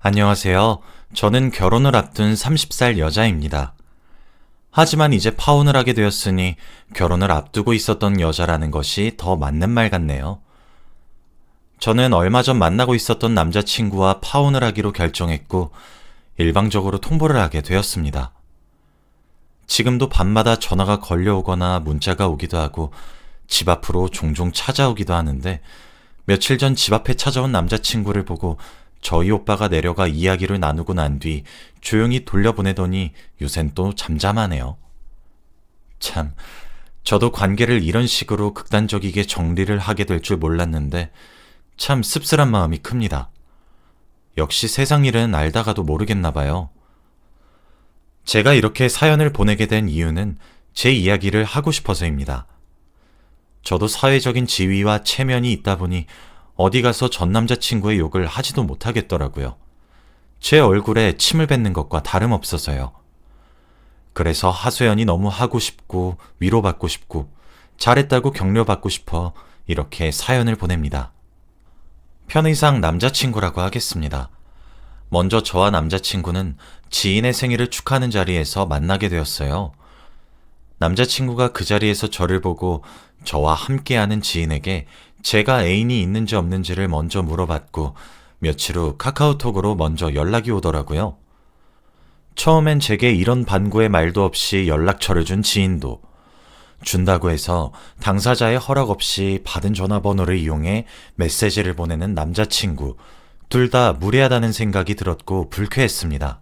안녕하세요. 저는 결혼을 앞둔 30살 여자입니다. 하지만 이제 파혼을 하게 되었으니 결혼을 앞두고 있었던 여자라는 것이 더 맞는 말 같네요. 저는 얼마 전 만나고 있었던 남자친구와 파혼을 하기로 결정했고 일방적으로 통보를 하게 되었습니다. 지금도 밤마다 전화가 걸려오거나 문자가 오기도 하고 집 앞으로 종종 찾아오기도 하는데 며칠 전 집 앞에 찾아온 남자친구를 보고 저희 오빠가 내려가 이야기를 나누고 난 뒤 조용히 돌려보내더니 요샌 또 잠잠하네요. 참, 저도 관계를 이런 식으로 극단적이게 정리를 하게 될 줄 몰랐는데 참 씁쓸한 마음이 큽니다. 역시 세상 일은 알다가도 모르겠나 봐요. 제가 이렇게 사연을 보내게 된 이유는 제 이야기를 하고 싶어서입니다. 저도 사회적인 지위와 체면이 있다 보니 어디 가서 전 남자친구의 욕을 하지도 못하겠더라고요. 제 얼굴에 침을 뱉는 것과 다름없어서요. 그래서 하소연이 너무 하고 싶고 위로받고 싶고 잘했다고 격려받고 싶어 이렇게 사연을 보냅니다. 편의상 남자친구라고 하겠습니다. 먼저 저와 남자친구는 지인의 생일을 축하하는 자리에서 만나게 되었어요. 남자친구가 그 자리에서 저를 보고 저와 함께하는 지인에게 제가 애인이 있는지 없는지를 먼저 물어봤고 며칠 후 카카오톡으로 먼저 연락이 오더라고요. 처음엔 제게 이런 반구의 말도 없이 연락처를 준 지인도 준다고 해서 당사자의 허락 없이 받은 전화번호를 이용해 메시지를 보내는 남자친구 둘 다 무례하다는 생각이 들었고 불쾌했습니다.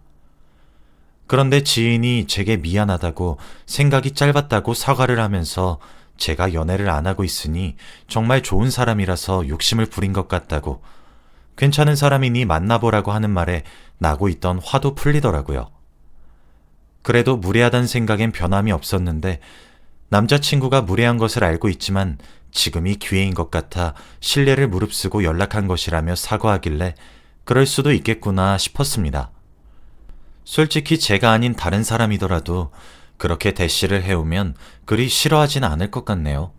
그런데 지인이 제게 미안하다고 생각이 짧았다고 사과를 하면서 제가 연애를 안 하고 있으니 정말 좋은 사람이라서 욕심을 부린 것 같다고 괜찮은 사람이니 만나보라고 하는 말에 나고 있던 화도 풀리더라고요. 그래도 무례하다는 생각엔 변함이 없었는데 남자친구가 무례한 것을 알고 있지만 지금이 기회인 것 같아 신뢰를 무릅쓰고 연락한 것이라며 사과하길래 그럴 수도 있겠구나 싶었습니다. 솔직히 제가 아닌 다른 사람이더라도 그렇게 대시를 해오면 그리 싫어하진 않을 것 같네요.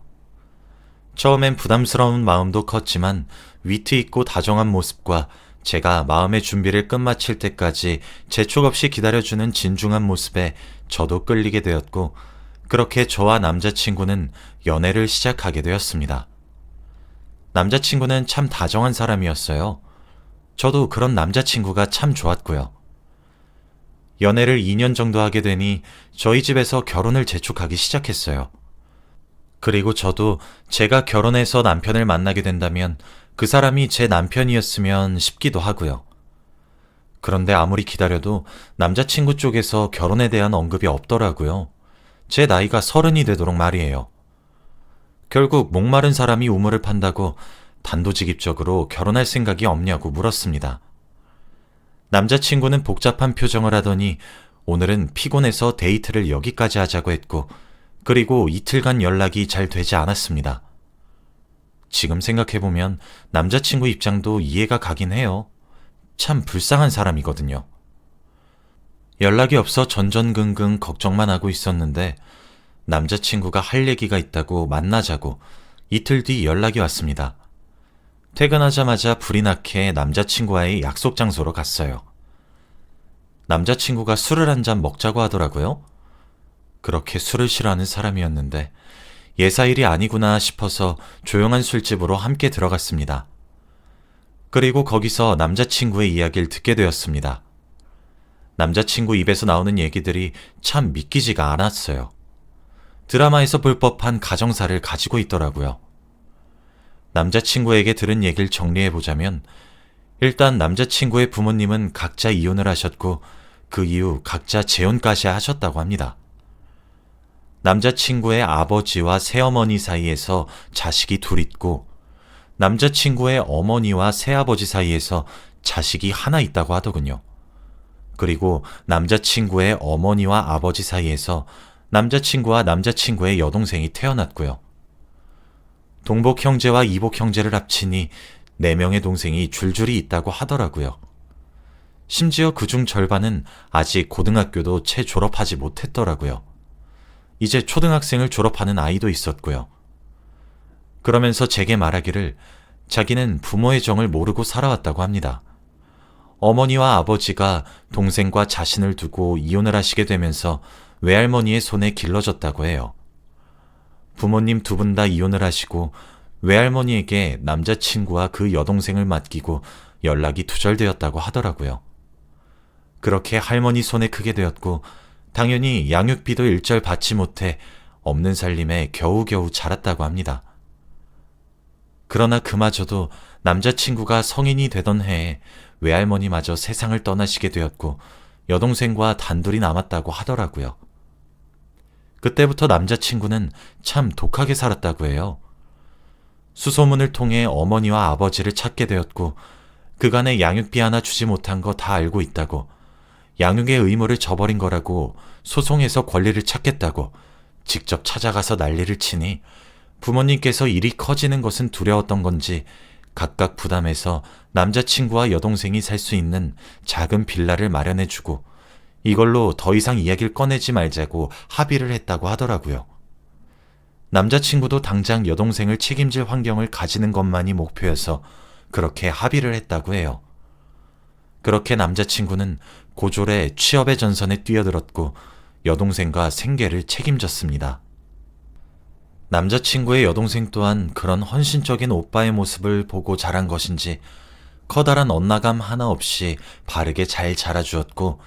처음엔 부담스러운 마음도 컸지만 위트 있고 다정한 모습과 제가 마음의 준비를 끝마칠 때까지 재촉 없이 기다려주는 진중한 모습에 저도 끌리게 되었고 그렇게 저와 남자친구는 연애를 시작하게 되었습니다. 남자친구는 참 다정한 사람이었어요. 저도 그런 남자친구가 참 좋았고요. 연애를 2년 정도 하게 되니 저희 집에서 결혼을 재촉하기 시작했어요. 그리고 저도 제가 결혼해서 남편을 만나게 된다면 그 사람이 제 남편이었으면 싶기도 하고요. 그런데 아무리 기다려도 남자친구 쪽에서 결혼에 대한 언급이 없더라고요. 제 나이가 서른이 되도록 말이에요. 결국 목마른 사람이 우물을 판다고 단도직입적으로 결혼할 생각이 없냐고 물었습니다. 남자친구는 복잡한 표정을 하더니 오늘은 피곤해서 데이트를 여기까지 하자고 했고, 그리고 이틀간 연락이 잘 되지 않았습니다. 지금 생각해보면 남자친구 입장도 이해가 가긴 해요. 참 불쌍한 사람이거든요. 연락이 없어 전전긍긍 걱정만 하고 있었는데 남자친구가 할 얘기가 있다고 만나자고 이틀 뒤 연락이 왔습니다. 퇴근하자마자 불이 나게 남자친구와의 약속 장소로 갔어요. 남자친구가 술을 한 잔 먹자고 하더라고요. 그렇게 술을 싫어하는 사람이었는데 예사일이 아니구나 싶어서 조용한 술집으로 함께 들어갔습니다. 그리고 거기서 남자친구의 이야기를 듣게 되었습니다. 남자친구 입에서 나오는 얘기들이 참 믿기지가 않았어요. 드라마에서 볼 법한 가정사를 가지고 있더라고요. 남자친구에게 들은 얘기를 정리해보자면, 일단 남자친구의 부모님은 각자 이혼을 하셨고, 그 이후 각자 재혼까지 하셨다고 합니다. 남자친구의 아버지와 새어머니 사이에서 자식이 둘 있고, 남자친구의 어머니와 새아버지 사이에서 자식이 하나 있다고 하더군요. 그리고 남자친구의 어머니와 아버지 사이에서 남자친구와 남자친구의 여동생이 태어났고요. 동복 형제와 이복 형제를 합치니 4명의 동생이 줄줄이 있다고 하더라고요. 심지어 그중 절반은 아직 고등학교도 채 졸업하지 못했더라고요. 이제 초등학생을 졸업하는 아이도 있었고요. 그러면서 제게 말하기를 자기는 부모의 정을 모르고 살아왔다고 합니다. 어머니와 아버지가 동생과 자신을 두고 이혼을 하시게 되면서 외할머니의 손에 길러졌다고 해요. 부모님 두 분 다 이혼을 하시고 외할머니에게 남자친구와 그 여동생을 맡기고 연락이 두절되었다고 하더라고요. 그렇게 할머니 손에 크게 되었고 당연히 양육비도 일절 받지 못해 없는 살림에 겨우겨우 자랐다고 합니다. 그러나 그마저도 남자친구가 성인이 되던 해에 외할머니마저 세상을 떠나시게 되었고 여동생과 단둘이 남았다고 하더라고요. 그때부터 남자친구는 참 독하게 살았다고 해요. 수소문을 통해 어머니와 아버지를 찾게 되었고 그간의 양육비 하나 주지 못한 거 다 알고 있다고 양육의 의무를 저버린 거라고 소송해서 권리를 찾겠다고 직접 찾아가서 난리를 치니 부모님께서 일이 커지는 것은 두려웠던 건지 각각 부담해서 남자친구와 여동생이 살 수 있는 작은 빌라를 마련해주고 이걸로 더 이상 이야기를 꺼내지 말자고 합의를 했다고 하더라고요. 남자친구도 당장 여동생을 책임질 환경을 가지는 것만이 목표여서 그렇게 합의를 했다고 해요. 그렇게 남자친구는 고졸의 취업의 전선에 뛰어들었고 여동생과 생계를 책임졌습니다. 남자친구의 여동생 또한 그런 헌신적인 오빠의 모습을 보고 자란 것인지 커다란 엇나감 하나 없이 바르게 잘 자라주었고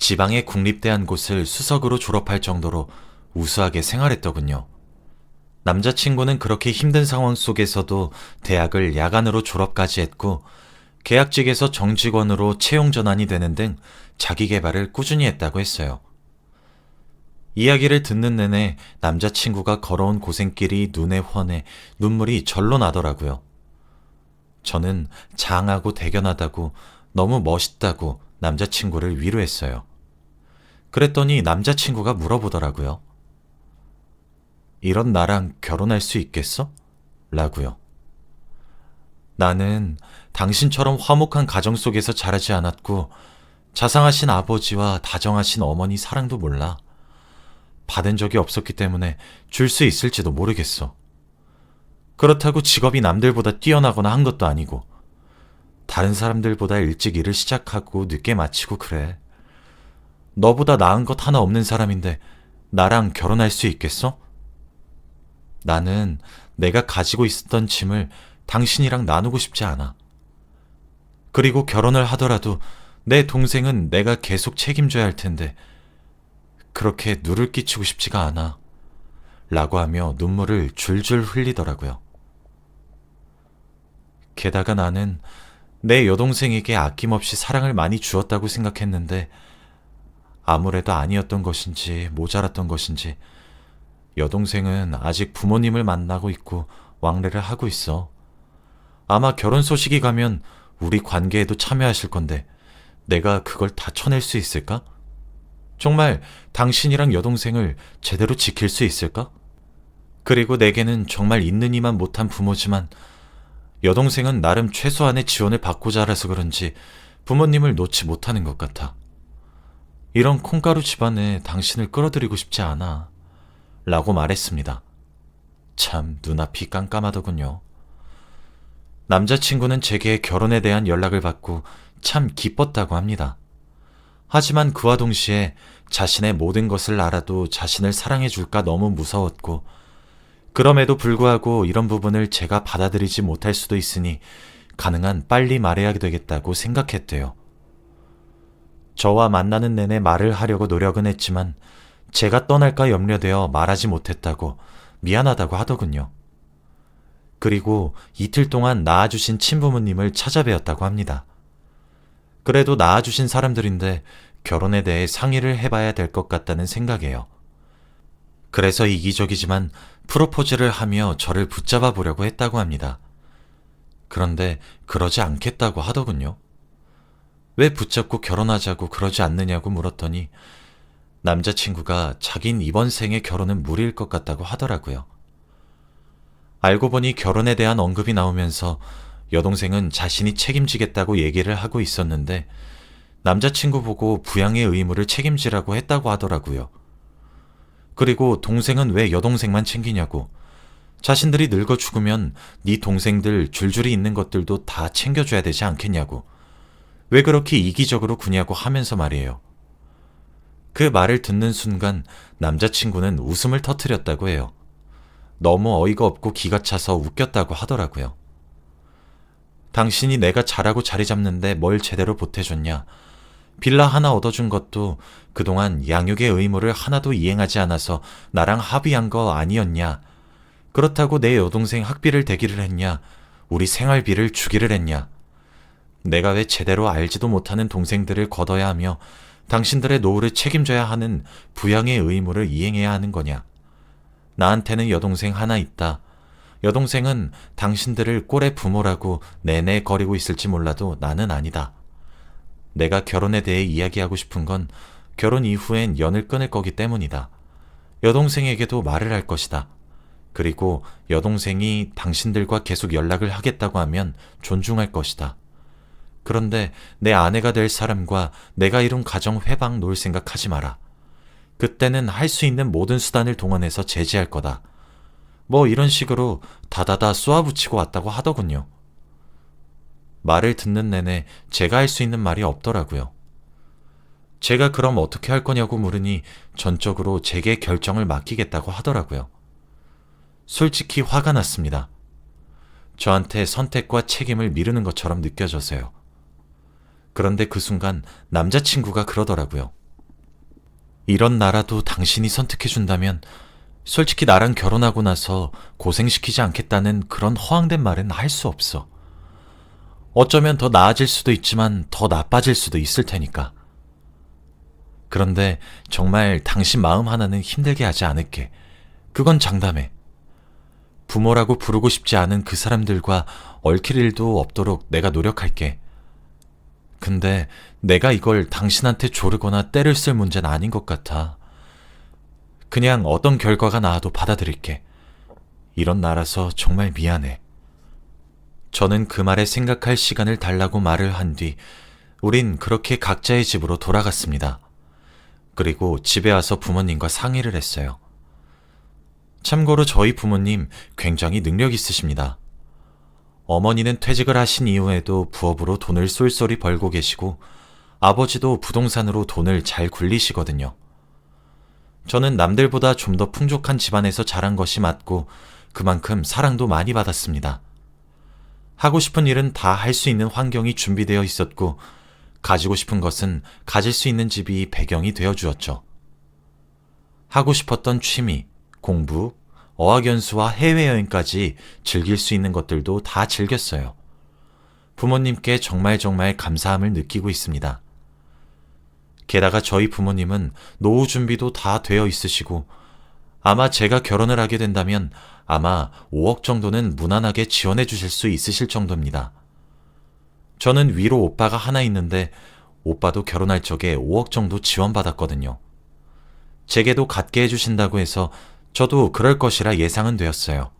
지방의 국립대 한 곳을 수석으로 졸업할 정도로 우수하게 생활했더군요. 남자친구는 그렇게 힘든 상황 속에서도 대학을 야간으로 졸업까지 했고 계약직에서 정직원으로 채용 전환이 되는 등 자기 개발을 꾸준히 했다고 했어요. 이야기를 듣는 내내 남자친구가 걸어온 고생길이 눈에 훤해 눈물이 절로 나더라고요. 저는 장하고 대견하다고 너무 멋있다고 남자친구를 위로했어요. 그랬더니 남자친구가 물어보더라고요. 이런 나랑 결혼할 수 있겠어? 라고요. 나는 당신처럼 화목한 가정 속에서 자라지 않았고 자상하신 아버지와 다정하신 어머니 사랑도 몰라. 받은 적이 없었기 때문에 줄 수 있을지도 모르겠어. 그렇다고 직업이 남들보다 뛰어나거나 한 것도 아니고 다른 사람들보다 일찍 일을 시작하고 늦게 마치고 그래. 너보다 나은 것 하나 없는 사람인데 나랑 결혼할 수 있겠어? 나는 내가 가지고 있었던 짐을 당신이랑 나누고 싶지 않아. 그리고 결혼을 하더라도 내 동생은 내가 계속 책임져야 할 텐데 그렇게 누를 끼치고 싶지가 않아. 라고 하며 눈물을 줄줄 흘리더라고요. 게다가 나는 내 여동생에게 아낌없이 사랑을 많이 주었다고 생각했는데 아무래도 아니었던 것인지 모자랐던 것인지 여동생은 아직 부모님을 만나고 있고 왕래를 하고 있어. 아마 결혼 소식이 가면 우리 관계에도 참여하실 건데 내가 그걸 다 쳐낼 수 있을까? 정말 당신이랑 여동생을 제대로 지킬 수 있을까? 그리고 내게는 정말 있는 이만 못한 부모지만 여동생은 나름 최소한의 지원을 받고 자라서 그런지 부모님을 놓지 못하는 것 같아. 이런 콩가루 집안에 당신을 끌어들이고 싶지 않아. 라고 말했습니다. 참 눈앞이 깜깜하더군요. 남자친구는 제게 결혼에 대한 연락을 받고 참 기뻤다고 합니다. 하지만 그와 동시에 자신의 모든 것을 알아도 자신을 사랑해 줄까 너무 무서웠고, 그럼에도 불구하고 이런 부분을 제가 받아들이지 못할 수도 있으니 가능한 빨리 말해야 되겠다고 생각했대요. 저와 만나는 내내 말을 하려고 노력은 했지만 제가 떠날까 염려되어 말하지 못했다고 미안하다고 하더군요. 그리고 이틀 동안 낳아주신 친부모님을 찾아뵈었다고 합니다. 그래도 낳아주신 사람들인데 결혼에 대해 상의를 해봐야 될 것 같다는 생각이에요. 그래서 이기적이지만 프로포즈를 하며 저를 붙잡아 보려고 했다고 합니다. 그런데 그러지 않겠다고 하더군요. 왜 붙잡고 결혼하자고 그러지 않느냐고 물었더니 남자친구가 자긴 이번 생에 결혼은 무리일 것 같다고 하더라고요. 알고 보니 결혼에 대한 언급이 나오면서 여동생은 자신이 책임지겠다고 얘기를 하고 있었는데 남자친구 보고 부양의 의무를 책임지라고 했다고 하더라고요. 그리고 동생은 왜 여동생만 챙기냐고. 자신들이 늙어 죽으면 네 동생들 줄줄이 있는 것들도 다 챙겨줘야 되지 않겠냐고. 왜 그렇게 이기적으로 구냐고 하면서 말이에요. 그 말을 듣는 순간 남자친구는 웃음을 터뜨렸다고 해요. 너무 어이가 없고 기가 차서 웃겼다고 하더라고요. 당신이 내가 잘하고 자리 잡는데 뭘 제대로 보태줬냐. 빌라 하나 얻어준 것도 그동안 양육의 의무를 하나도 이행하지 않아서 나랑 합의한 거 아니었냐. 그렇다고 내 여동생 학비를 대기를 했냐. 우리 생활비를 주기를 했냐. 내가 왜 제대로 알지도 못하는 동생들을 걷어야 하며 당신들의 노후를 책임져야 하는 부양의 의무를 이행해야 하는 거냐. 나한테는 여동생 하나 있다. 여동생은 당신들을 꼴의 부모라고 내내 거리고 있을지 몰라도 나는 아니다. 내가 결혼에 대해 이야기하고 싶은 건 결혼 이후엔 연을 끊을 거기 때문이다. 여동생에게도 말을 할 것이다. 그리고 여동생이 당신들과 계속 연락을 하겠다고 하면 존중할 것이다. 그런데 내 아내가 될 사람과 내가 이룬 가정 회방 놓을 생각하지 마라. 그때는 할 수 있는 모든 수단을 동원해서 제지할 거다. 뭐 이런 식으로 다다다 쏘아붙이고 왔다고 하더군요. 말을 듣는 내내 제가 할 수 있는 말이 없더라고요. 제가 그럼 어떻게 할 거냐고 물으니 전적으로 제게 결정을 맡기겠다고 하더라고요. 솔직히 화가 났습니다. 저한테 선택과 책임을 미루는 것처럼 느껴져서요. 그런데 그 순간 남자친구가 그러더라고요. 이런 나라도 당신이 선택해준다면 솔직히 나랑 결혼하고 나서 고생시키지 않겠다는 그런 허황된 말은 할 수 없어. 어쩌면 더 나아질 수도 있지만 더 나빠질 수도 있을 테니까. 그런데 정말 당신 마음 하나는 힘들게 하지 않을게. 그건 장담해. 부모라고 부르고 싶지 않은 그 사람들과 얽힐 일도 없도록 내가 노력할게. 근데 내가 이걸 당신한테 조르거나 때를 쓸 문제는 아닌 것 같아. 그냥 어떤 결과가 나와도 받아들일게. 이런 나라서 정말 미안해. 저는 그 말에 생각할 시간을 달라고 말을 한 뒤, 우린 그렇게 각자의 집으로 돌아갔습니다. 그리고 집에 와서 부모님과 상의를 했어요. 참고로 저희 부모님 굉장히 능력 있으십니다. 어머니는 퇴직을 하신 이후에도 부업으로 돈을 쏠쏠히 벌고 계시고, 아버지도 부동산으로 돈을 잘 굴리시거든요. 저는 남들보다 좀 더 풍족한 집안에서 자란 것이 맞고, 그만큼 사랑도 많이 받았습니다. 하고 싶은 일은 다 할 수 있는 환경이 준비되어 있었고, 가지고 싶은 것은 가질 수 있는 집이 배경이 되어 주었죠. 하고 싶었던 취미, 공부, 어학연수와 해외여행까지 즐길 수 있는 것들도 다 즐겼어요. 부모님께 정말 정말 감사함을 느끼고 있습니다. 게다가 저희 부모님은 노후 준비도 다 되어 있으시고, 아마 제가 결혼을 하게 된다면 아마 5억 정도는 무난하게 지원해 주실 수 있으실 정도입니다. 저는 위로 오빠가 하나 있는데 오빠도 결혼할 적에 5억 정도 지원받았거든요. 제게도 갖게 해주신다고 해서 저도 그럴 것이라 예상은 되었어요.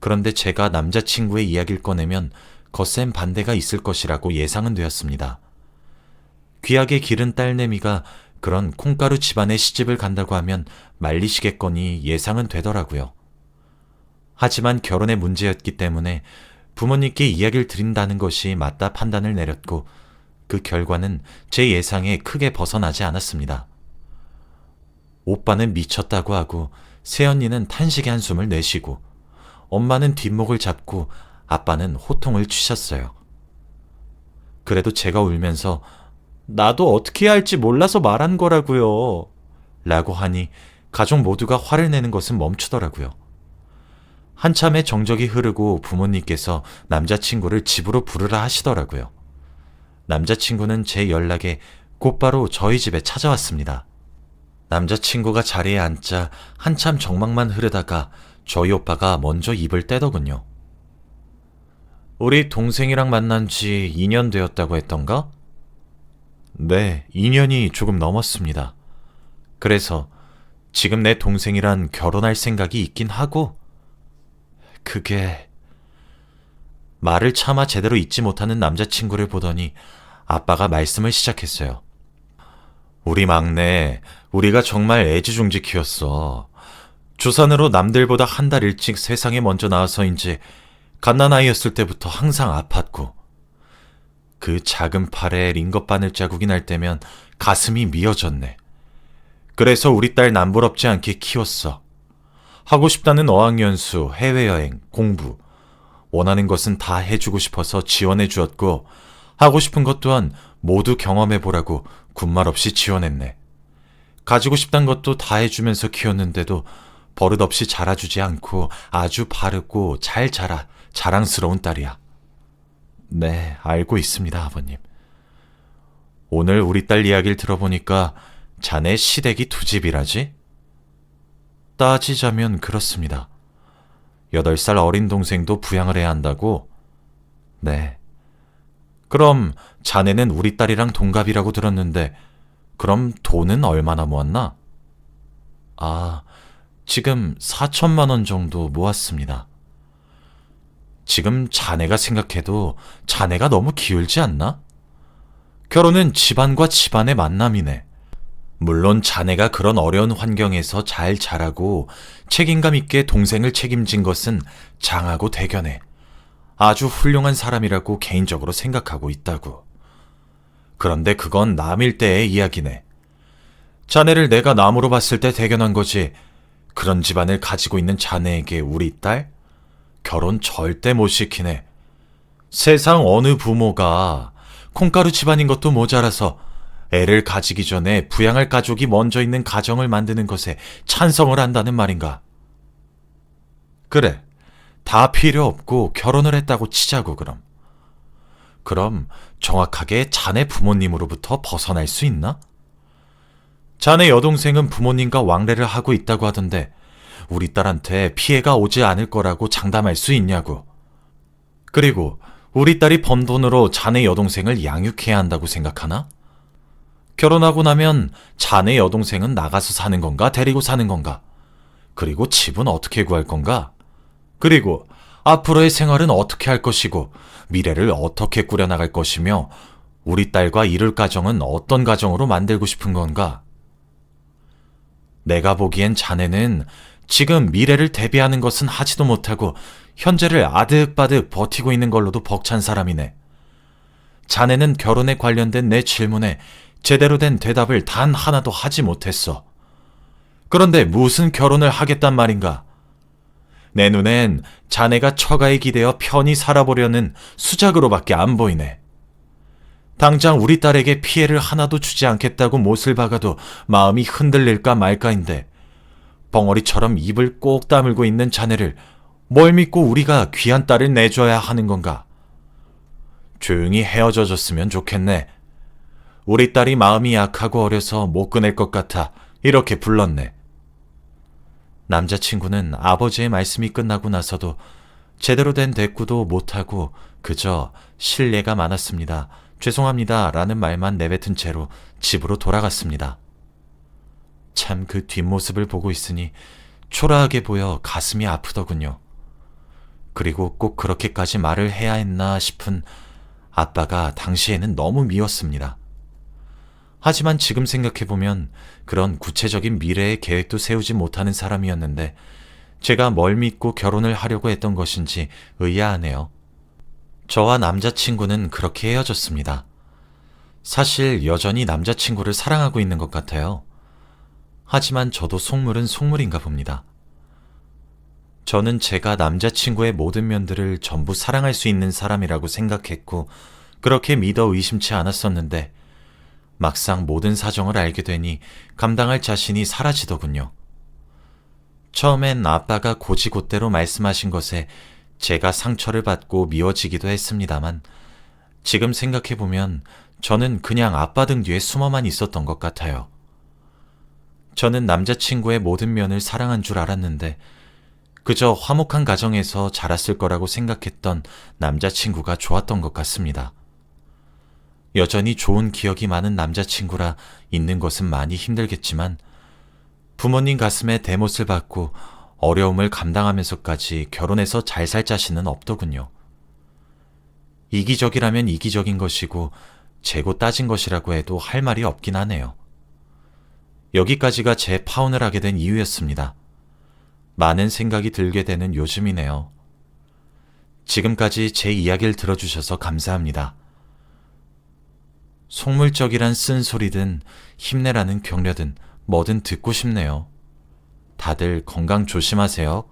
그런데 제가 남자친구의 이야기를 꺼내면 거센 반대가 있을 것이라고 예상은 되었습니다. 귀하게 기른 딸내미가 그런 콩가루 집안에 시집을 간다고 하면 말리시겠거니 예상은 되더라고요. 하지만 결혼의 문제였기 때문에 부모님께 이야기를 드린다는 것이 맞다 판단을 내렸고 그 결과는 제 예상에 크게 벗어나지 않았습니다. 오빠는 미쳤다고 하고 새언니는 탄식의 한숨을 내쉬고 엄마는 뒷목을 잡고 아빠는 호통을 치셨어요. 그래도 제가 울면서 나도 어떻게 해야 할지 몰라서 말한 거라고요. 라고 하니 가족 모두가 화를 내는 것은 멈추더라고요. 한참의 정적이 흐르고 부모님께서 남자친구를 집으로 부르라 하시더라고요. 남자친구는 제 연락에 곧바로 저희 집에 찾아왔습니다. 남자친구가 자리에 앉자 한참 정막만 흐르다가 저희 오빠가 먼저 입을 떼더군요. 우리 동생이랑 만난 지 2년 되었다고 했던가? 네, 2년이 조금 넘었습니다. 그래서 지금 내 동생이란 결혼할 생각이 있긴 하고, 그게... 말을 차마 제대로 잊지 못하는 남자친구를 보더니 아빠가 말씀을 시작했어요. 우리 막내, 우리가 정말 애지중지 키웠어. 주산으로 남들보다 한 달 일찍 세상에 먼저 나와서인지 갓난아이였을 때부터 항상 아팠고, 그 작은 팔에 링거 바늘 자국이 날 때면 가슴이 미어졌네. 그래서 우리 딸 남부럽지 않게 키웠어. 하고 싶다는 어학연수, 해외여행, 공부. 원하는 것은 다 해주고 싶어서 지원해 주었고, 하고 싶은 것 또한 모두 경험해 보라고 군말 없이 지원했네. 가지고 싶단 것도 다 해주면서 키웠는데도 버릇없이 자라주지 않고 아주 바르고 잘 자라 자랑스러운 딸이야. 네, 알고 있습니다, 아버님. 오늘 우리 딸 이야기를 들어보니까 자네 시댁이 두 집이라지? 따지자면 그렇습니다. 여덟 살 어린 동생도 부양을 해야 한다고? 네. 그럼 자네는 우리 딸이랑 동갑이라고 들었는데, 그럼 돈은 얼마나 모았나? 아, 지금 4천만 원 정도 모았습니다. 지금 자네가 생각해도 자네가 너무 기울지 않나? 결혼은 집안과 집안의 만남이네. 물론 자네가 그런 어려운 환경에서 잘 자라고 책임감 있게 동생을 책임진 것은 장하고 대견해. 아주 훌륭한 사람이라고 개인적으로 생각하고 있다고. 그런데 그건 남일 때의 이야기네. 자네를 내가 남으로 봤을 때 대견한 거지. 그런 집안을 가지고 있는 자네에게 우리 딸? 결혼 절대 못 시키네. 세상 어느 부모가 콩가루 집안인 것도 모자라서 애를 가지기 전에 부양할 가족이 먼저 있는 가정을 만드는 것에 찬성을 한다는 말인가? 그래. 다 필요 없고 결혼을 했다고 치자고 그럼. 그럼 정확하게 자네 부모님으로부터 벗어날 수 있나? 자네 여동생은 부모님과 왕래를 하고 있다고 하던데 우리 딸한테 피해가 오지 않을 거라고 장담할 수 있냐고. 그리고 우리 딸이 번 돈으로 자네 여동생을 양육해야 한다고 생각하나? 결혼하고 나면 자네 여동생은 나가서 사는 건가 데리고 사는 건가? 그리고 집은 어떻게 구할 건가? 그리고 앞으로의 생활은 어떻게 할 것이고 미래를 어떻게 꾸려나갈 것이며 우리 딸과 이룰 가정은 어떤 가정으로 만들고 싶은 건가? 내가 보기엔 자네는 지금 미래를 대비하는 것은 하지도 못하고 현재를 아득바득 버티고 있는 걸로도 벅찬 사람이네. 자네는 결혼에 관련된 내 질문에 제대로 된 대답을 단 하나도 하지 못했어. 그런데 무슨 결혼을 하겠단 말인가? 내 눈엔 자네가 처가에 기대어 편히 살아보려는 수작으로밖에 안 보이네. 당장 우리 딸에게 피해를 하나도 주지 않겠다고 못을 박아도 마음이 흔들릴까 말까인데 벙어리처럼 입을 꼭 다물고 있는 자네를 뭘 믿고 우리가 귀한 딸을 내줘야 하는 건가? 조용히 헤어져 줬으면 좋겠네. 우리 딸이 마음이 약하고 어려서 못 꺼낼 것 같아 이렇게 불렀네. 남자친구는 아버지의 말씀이 끝나고 나서도 제대로 된 대꾸도 못하고 그저 신뢰가 많았습니다. 죄송합니다. 라는 말만 내뱉은 채로 집으로 돌아갔습니다. 참 그 뒷모습을 보고 있으니 초라하게 보여 가슴이 아프더군요. 그리고 꼭 그렇게까지 말을 해야 했나 싶은 아빠가 당시에는 너무 미웠습니다. 하지만 지금 생각해보면 그런 구체적인 미래의 계획도 세우지 못하는 사람이었는데 제가 뭘 믿고 결혼을 하려고 했던 것인지 의아하네요. 저와 남자친구는 그렇게 헤어졌습니다. 사실 여전히 남자친구를 사랑하고 있는 것 같아요. 하지만 저도 속물은 속물인가 봅니다. 저는 제가 남자친구의 모든 면들을 전부 사랑할 수 있는 사람이라고 생각했고, 그렇게 믿어 의심치 않았었는데, 막상 모든 사정을 알게 되니 감당할 자신이 사라지더군요. 처음엔 아빠가 고지곳대로 말씀하신 것에 제가 상처를 받고 미워지기도 했습니다만, 지금 생각해보면 저는 그냥 아빠 등 뒤에 숨어만 있었던 것 같아요. 저는 남자친구의 모든 면을 사랑한 줄 알았는데, 그저 화목한 가정에서 자랐을 거라고 생각했던 남자친구가 좋았던 것 같습니다. 여전히 좋은 기억이 많은 남자친구라 있는 것은 많이 힘들겠지만 부모님 가슴에 대못을 받고 어려움을 감당하면서까지 결혼해서 잘 살 자신은 없더군요. 이기적이라면 이기적인 것이고 재고 따진 것이라고 해도 할 말이 없긴 하네요. 여기까지가 제 파혼을 하게 된 이유였습니다. 많은 생각이 들게 되는 요즘이네요. 지금까지 제 이야기를 들어주셔서 감사합니다. 속물적이란 쓴소리든 힘내라는 격려든 뭐든 듣고 싶네요. 다들 건강 조심하세요.